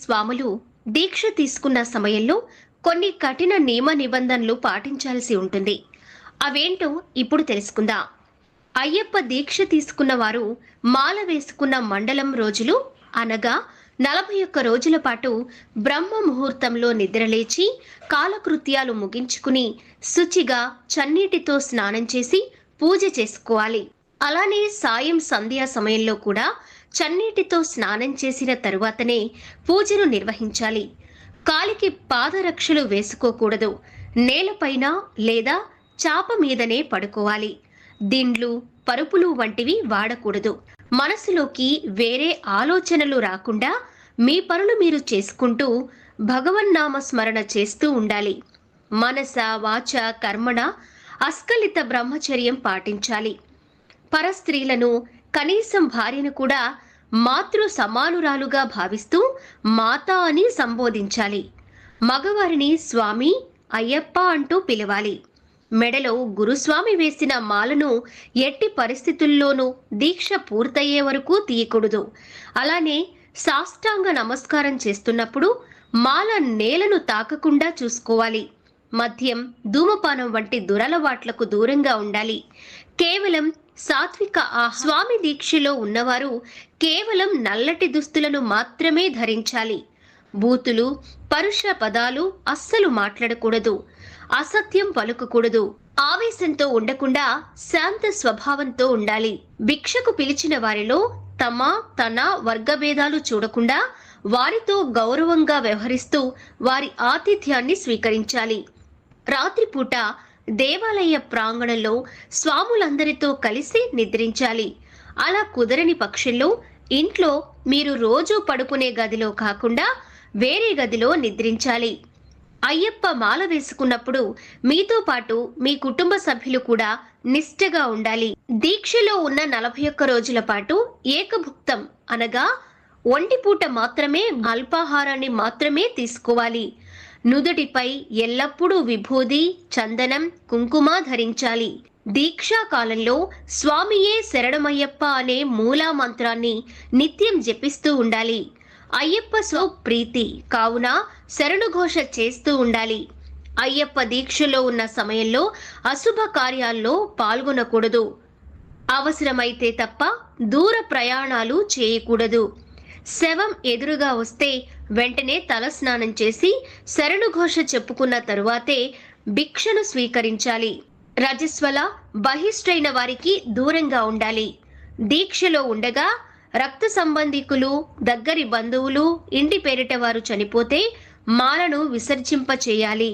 స్వాములు దీక్ష తీసుకున్న సమయంలో కొన్ని కఠిన నియమ నిబంధనలు పాటించాల్సి ఉంటుంది. అవేంటో ఇప్పుడు తెలుసుకుందాం. అయ్యప్ప దీక్ష తీసుకున్న వారు మాల వేసుకున్న మండలం రోజులు అనగా నలభై ఒక్క రోజుల పాటు బ్రహ్మ ముహూర్తంలో నిద్రలేచి కాలకృత్యాలు ముగించుకుని శుచిగా చన్నీటితో స్నానం చేసి పూజ చేసుకోవాలి. అలానే సాయం సంధ్యా సమయంలో కూడా చన్నీటితో స్నానం చేసిన తరువాతనే పూజను నిర్వహించాలి. కాలికి పాదరక్షలు వేసుకోకూడదు. నేలపైన లేదా చాప మీదనే పడుకోవాలి. దిండ్లు పరుపులు వంటివి వాడకూడదు. మనసులోకి వేరే ఆలోచనలు రాకుండా మీ పనులు మీరు చేసుకుంటూ భగవన్నామ స్మరణ చేస్తూ ఉండాలి. మనస వాచ కర్మణ అస్కలిత బ్రహ్మచర్యం పాటించాలి. పరస్త్రీలను కనీసం భార్యను కూడా మాతృ సమానురాలుగా భావిస్తూ మాత అని సంబోధించాలి. మగవారిని స్వామి అయ్యప్ప అంటూ పిలవాలి. మెడలో గురుస్వామి వేసిన మాలను ఎట్టి పరిస్థితుల్లోనూ దీక్ష పూర్తయ్యే వరకు తీయకూడదు. అలానే సాష్టాంగ నమస్కారం చేస్తున్నప్పుడు మాల నేలను తాకకుండా చూసుకోవాలి. మద్యం ధూమపానం వంటి దురలవాట్లకు దూరంగా ఉండాలి. కేవలం సాత్విక ఆ స్వామి దీక్షలో ఉన్నవారు కేవలం నల్లటి దుస్తులను మాత్రమే ధరించాలి. బూతులు పరుష పదాలు అస్సలు మాట్లాడకూడదు. అసత్యం పలుకకూడదు. ఆవేశంతో ఉండకుండా శాంత స్వభావంతో ఉండాలి. భిక్షకు పిలిచిన వారిలో తమ తన వర్గభేదాలు చూడకుండా వారితో గౌరవంగా వ్యవహరిస్తూ వారి ఆతిథ్యాన్ని స్వీకరించాలి. రాత్రిపూట దేవాలయ ప్రాంగణంలో స్వాములందరితో కలిసి నిద్రించాలి. అలా కుదరని పక్షంలో ఇంట్లో మీరు రోజూ పడుకునే గదిలో కాకుండా వేరే గదిలో నిద్రించాలి. అయ్యప్ప మాల వేసుకున్నప్పుడు మీతో పాటు మీ కుటుంబ సభ్యులు కూడా నిష్ఠగా ఉండాలి. దీక్షలో ఉన్న నలభై ఒక్క రోజుల పాటు ఏకభుక్తం అనగా ఒంటిపూట మాత్రమే అల్పాహారాన్ని మాత్రమే తీసుకోవాలి. నుదుటిపై ఎల్లప్పుడూ విభూది చందనం కుంకుమ ధరించాలి. దీక్షాకాలంలో స్వామియే శరణమయ్యప్ప అనే మూలా మంత్రాన్ని నిత్యం జపిస్తూ ఉండాలి. అయ్యప్ప స్వ ప్రీతి కావున శరణుఘోష చేస్తూ ఉండాలి. అయ్యప్ప దీక్షలో ఉన్న సమయంలో అశుభ కార్యాల్లో పాల్గొనకూడదు. అవసరమైతే తప్ప దూర ప్రయాణాలు చేయకూడదు. శవం ఎదురుగా వస్తే వెంటనే తలస్నానం చేసి శరణుఘోష చెప్పుకున్న తరువాతే భిక్షను స్వీకరించాలి. రజస్వల బహిష్ఠైన వారికి దూరంగా ఉండాలి. దీక్షలో ఉండగా రక్త సంబంధికులు దగ్గరి బంధువులు ఇంటి పేరిట వారు చనిపోతే మాలను విసర్జింప చేయాలి